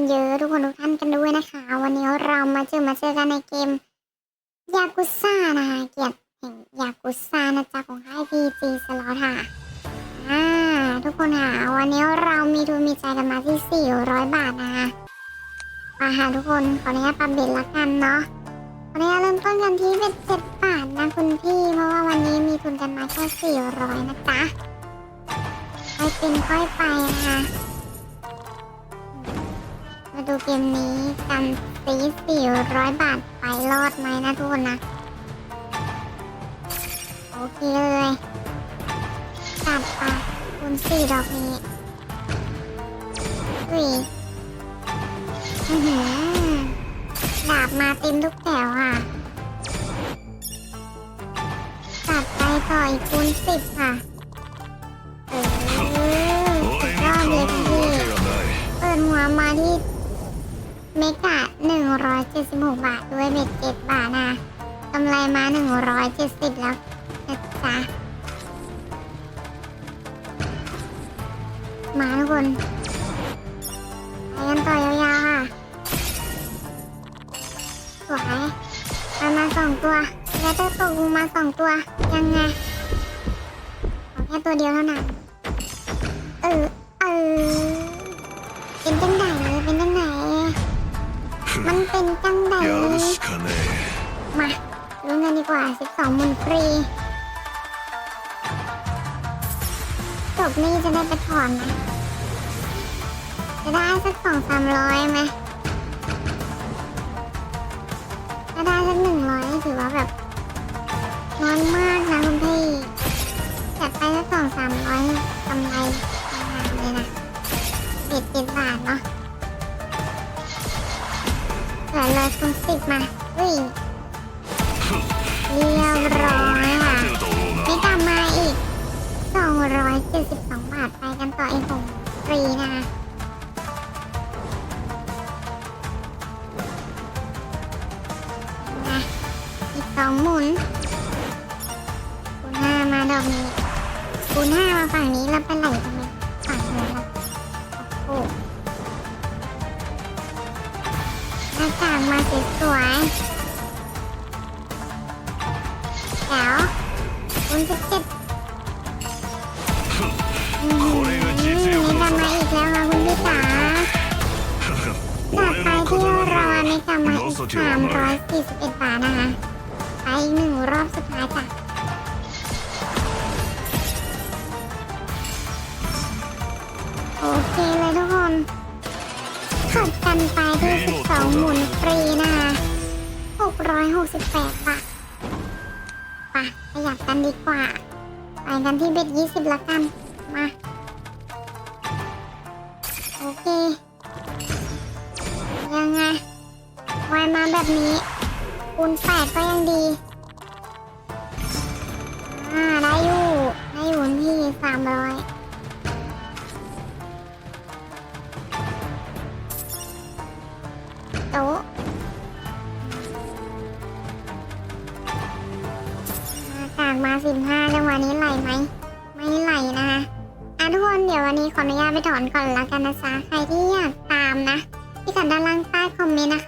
คุณเยอะทุกคนทุกท่านกันด้วยนะคะ วันนี้เรามาเจอมาเจอกันในเกมยากุซ่านะคะเกียรติแห่งยากุซ่านะจ๊ะของค่ายจีสล็อตค่ะทุกคนค่ะวันนี้เรามีทุนมีใจกันมาที่ 400 บาทนะคะมาหาทุกคนขออนุญาตปรับเบ็ดละกันเนาะขออนุญาตเริ่มต้นกันที่เบ็ดเจ็ดบาทนะคุณพี่เพราะว่าวันนี้มีทุนกันมาแค่400นะจ๊ะให้เป็นค่อยไปนะคะ เกมนี้กันซี400บาทไปรอดไหมนะทุกคนนะ โอเคเลยจัดไปคูณสี่ดอกนี้อุ้ยอื้อหือดาบมาเต็มทุกแถวค่ะจัดไปต่ออีกคูณสิบค่ะเออสุดยอดเลยพี่เปิดหัวมาที่ เมกะ176 บาทด้วยเบ็ด7บาทนะกำไรมา 170 แล้วนะจ๊ะมาทุกคนไปกันต่อยาวๆค่ะ สวยมามาสองตัวแล้วจะตกลงมาสองตัว ยังไงเอแค่ตัวเดียวเท่านั้นเออเออ็นจังไดมาลุ้นกันดีกว่า 12หมื่นฟรี จบนี่จะได้ไปถอนนะ จะได้สักสองสามร้อยไหมถ้าได้สักหนึ่งร้อยถือว่าแบบน้อยมากนะคุณพี่จัดไปสักสองสามร้อยกำไรในงานเลยนะเด็ดเจ็ดบาทเนาะ เหลือเยคูสิบมาอุ้ยเรียบร้อยค่ะไม่กลับมาอีก 272 บาทไปกันต่อเองผมฟรีนะคะอีกสองหมุนคูณห้ามาดอกนี้คูณห้ามาฝั่งนี้แล้วไปไหลทำไมฝั่งนู้นล่ะโอ้ อาจารย์มาสวยๆแล้วคุณจะเจ็บอืมมีทำมาอีกแล้วค่ะคุณพี่จ๋าต่อไปที่รอในกามาอีกสามร้อยสี่สิบเอ็ดบาทนะคะ ไปหนึ่งรอบสุดท้ายจ้ะ กันไปที่12หมุนฟรีนะคะ668บาทไปขยับกันดีกว่า ไปกันที่เบ็ด20ละกัน มา โอเค ยังไงวายมาแบบนี้คูณแปดก็ยังดี สิบห้าจังหวะนี้ไหลไหม ไม่ไหลนะคะอะทุกคนเดี๋ยววันนี้ขออนุญาตไปถอนก่อนละกันนะจ๊ะใครที่อยากตามนะพี่กันด้านล่างใต้คอมเมนต์นะคะ